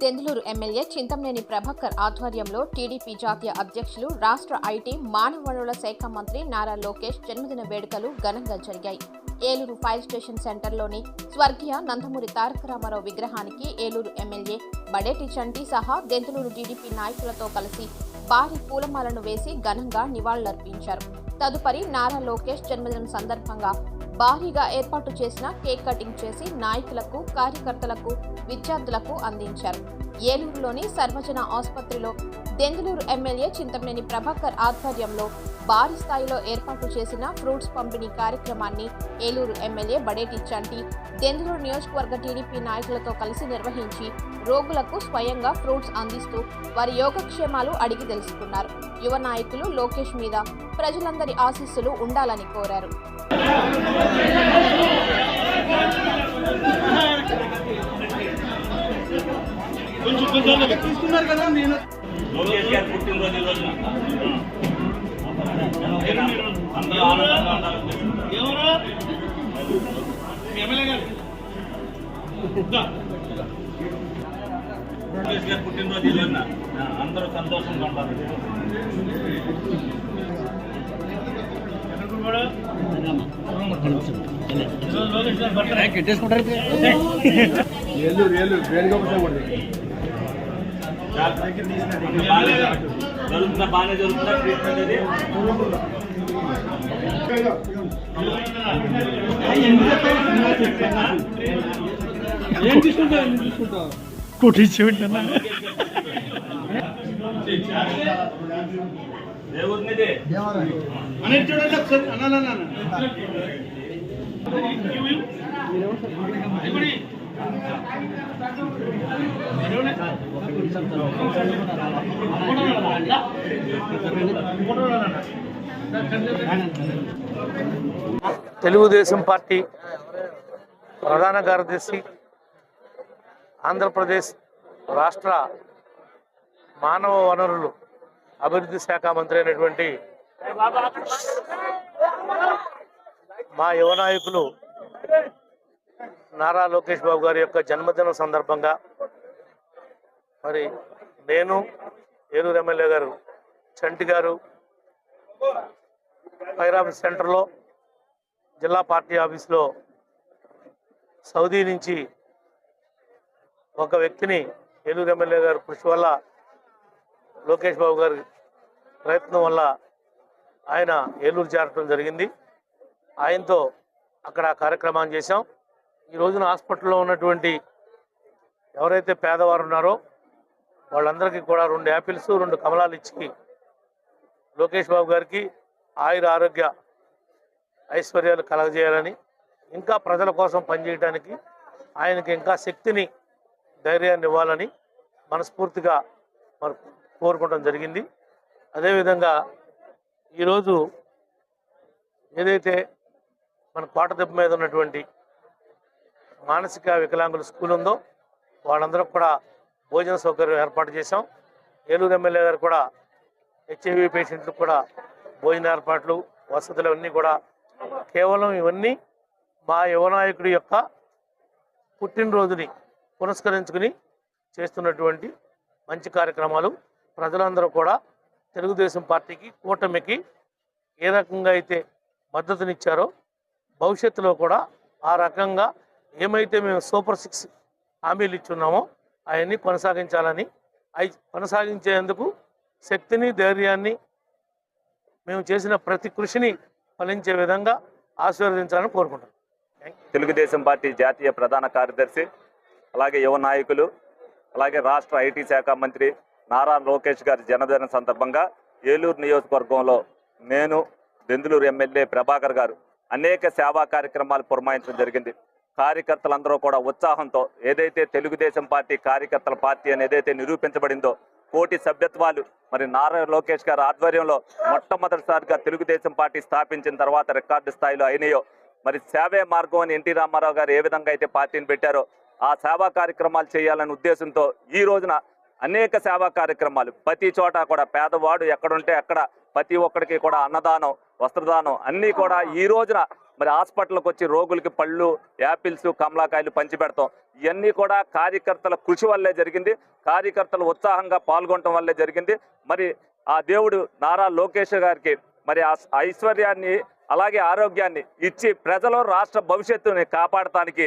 Denduluru MLA Chintamaneni Prabhakar ఆధ్వర్యంలో TDP జాతీయ అధ్యక్షులు రాష్ట్ర ఐటీ మానవ వనరుల శాఖ మంత్రి నారా లోకేష్ జన్మదిన వేడుకలు ఘనంగా జరిగాయి. ఏలూరు ఫైర్ స్టేషన్ సెంటర్లోని స్వర్గీయ నందమూరి తారక రామారావు విగ్రహానికి ఏలూరు ఎమ్మెల్యే బడేటి చంటి సహా దెందులూరు టీడీపీ నాయకులతో కలిసి భారీ పూలమాలను వేసి ఘనంగా నివాళులర్పించారు. తదుపరి నారా లోకేష్ జన్మదినం సందర్భంగా భారీగా ఏర్పాటు చేసిన కేక్ కటింగ్ చేసి నాయకులకు కార్యకర్తలకు విద్యార్థులకు అందించారు. ఏలూరులోని సర్వజన ఆసుపత్రిలో దెందులూరు ఎమ్మెల్యే చింతమనేని ప్రభాకర్ ఆధ్వర్యంలో భారీ స్థాయిలో ఏర్పాటు చేసిన ఫ్రూట్స్ పంపిణీ కార్యక్రమాన్ని ఏలూరు ఎమ్మెల్యే బడేటి చంటి దెందులూరు నియోజకవర్గ టీడీపీ నాయకులతో కలిసి నిర్వహించి రోగులకు స్వయంగా ఫ్రూట్స్ అందిస్తూ వారి యోగక్షేమాలు అడిగి తెలుసుకున్నారు. యువ నాయకులు లోకేష్ మీద ప్రజలందరి ఆశీస్సులు ఉండాలని కోరారు. కొంచెం తీసుకున్నారు కదా నేను పుట్టినరోజు అందరూ సంతోషంగా ఉండాలి బాగానే జరుగుతుందా బాగానే జరుగుతుందా ట్రీట్మెంట్ అది ఏం తీసుకుంటావు ఏం తీసుకుంటావు ఏ ఊరినిది అనేది చూడండి ఒకసారి. అన్నా అన్నా ఇప్పుడు తెలుగుదేశం పార్టీ ప్రధాన కార్యదర్శి ఆంధ్రప్రదేశ్ రాష్ట్ర మానవ వనరులు అభివృద్ధి శాఖ మంత్రి అయినటువంటి మా యువ నాయకులు నారా లోకేష్ బాబు గారి యొక్క జన్మదినం సందర్భంగా మరి నేను ఏలూరు ఎమ్మెల్యే గారు చంటి గారు ఫైర్ ఆఫీస్ సెంటర్లో జిల్లా పార్టీ ఆఫీస్లో సౌదీ నుంచి ఒక వ్యక్తిని ఏలూరు ఎమ్మెల్యే గారు కృషి వల్ల లోకేష్ బాబు గారి ప్రయత్నం వల్ల ఆయన ఏలూరు చేరటం జరిగింది. ఆయనతో అక్కడ కార్యక్రమాన్ని చేశాం. ఈ రోజున హాస్పిటల్లో ఉన్నటువంటి ఎవరైతే పేదవారు ఉన్నారో వాళ్ళందరికీ కూడా రెండు యాపిల్స్ రెండు కమలాలు ఇచ్చి లోకేష్ బాబు గారికి ఆయుర ఆరోగ్య ఐశ్వర్యాలు కలగజేయాలని ఇంకా ప్రజల కోసం పనిచేయడానికి ఆయనకి ఇంకా శక్తిని ధైర్యాన్ని ఇవ్వాలని మనస్ఫూర్తిగా మరి కోరుకోవడం జరిగింది. అదేవిధంగా ఈరోజు ఏదైతే మన కోట దెబ్బ మీద ఉన్నటువంటి మానసిక వికలాంగుల స్కూల్ ఉందో వాళ్ళందరూ కూడా భోజన సౌకర్యం ఏర్పాటు చేశాం. ఏలూరు ఎమ్మెల్యే గారు కూడా హెచ్ఐవి పేషెంట్లకు కూడా భోజన ఏర్పాట్లు వసతులు అన్నీ కూడా కేవలం ఇవన్నీ మా యువనాయకుడి యొక్క పుట్టినరోజుని పురస్కరించుకుని చేస్తున్నటువంటి మంచి కార్యక్రమాలు. ప్రజలందరూ కూడా తెలుగుదేశం పార్టీకి కూటమికి ఏ రకంగా అయితే మద్దతునిచ్చారో భవిష్యత్తులో కూడా ఆ రకంగా ఏమైతే మేము సూపర్ సిక్స్ హామీలు ఇచ్చున్నామో అవన్నీ కొనసాగించాలని అవి కొనసాగించేందుకు శక్తిని ధైర్యాన్ని మేము చేసిన ప్రతి కృషిని ఫలించే విధంగా ఆశీర్వదించాలని కోరుకుంటున్నాం. తెలుగుదేశం పార్టీ జాతీయ ప్రధాన కార్యదర్శి అలాగే యువ నాయకులు అలాగే రాష్ట్ర ఐటీ శాఖ మంత్రి నారా లోకేష్ గారి జన్మదిన సందర్భంగా ఏలూరు నియోజకవర్గంలో నేను దెందులూరు ఎమ్మెల్యే ప్రభాకర్ గారు అనేక సేవా కార్యక్రమాలు పురమాయించడం జరిగింది. కార్యకర్తలందరూ కూడా ఉత్సాహంతో ఏదైతే తెలుగుదేశం పార్టీ కార్యకర్తల పార్టీ అని ఏదైతే నిరూపించబడిందో కోటి సభ్యత్వాలు మరి నారా లోకేష్ గారి ఆధ్వర్యంలో మొట్టమొదటిసారిగా తెలుగుదేశం పార్టీ స్థాపించిన తర్వాత రికార్డు స్థాయిలో అయినాయో మరి సేవే మార్గం అని ఎన్టీ రామారావు గారు ఏ విధంగా అయితే పార్టీని పెట్టారో ఆ సేవా కార్యక్రమాలు చేయాలనే ఉద్దేశంతో ఈ రోజున అనేక సేవా కార్యక్రమాలు. ప్రతి చోట కూడా పేదవాడు ఎక్కడుంటే అక్కడ ప్రతి ఒక్కడికి కూడా అన్నదానం వస్త్రదానం అన్నీ కూడా ఈ రోజున మరి హాస్పిటల్కి వచ్చి రోగులకి పళ్ళు యాపిల్స్ కమలాకాయలు పంచిపెడతాం ఇవన్నీ కూడా కార్యకర్తల కృషి వల్లే జరిగింది. కార్యకర్తలు ఉత్సాహంగా పాల్గొనడం వల్లే జరిగింది. మరి ఆ దేవుడు నారా లోకేష్ గారికి మరి ఆ ఐశ్వర్యాన్ని అలాగే ఆరోగ్యాన్ని ఇచ్చి ప్రజలు రాష్ట్ర భవిష్యత్తుని కాపాడటానికి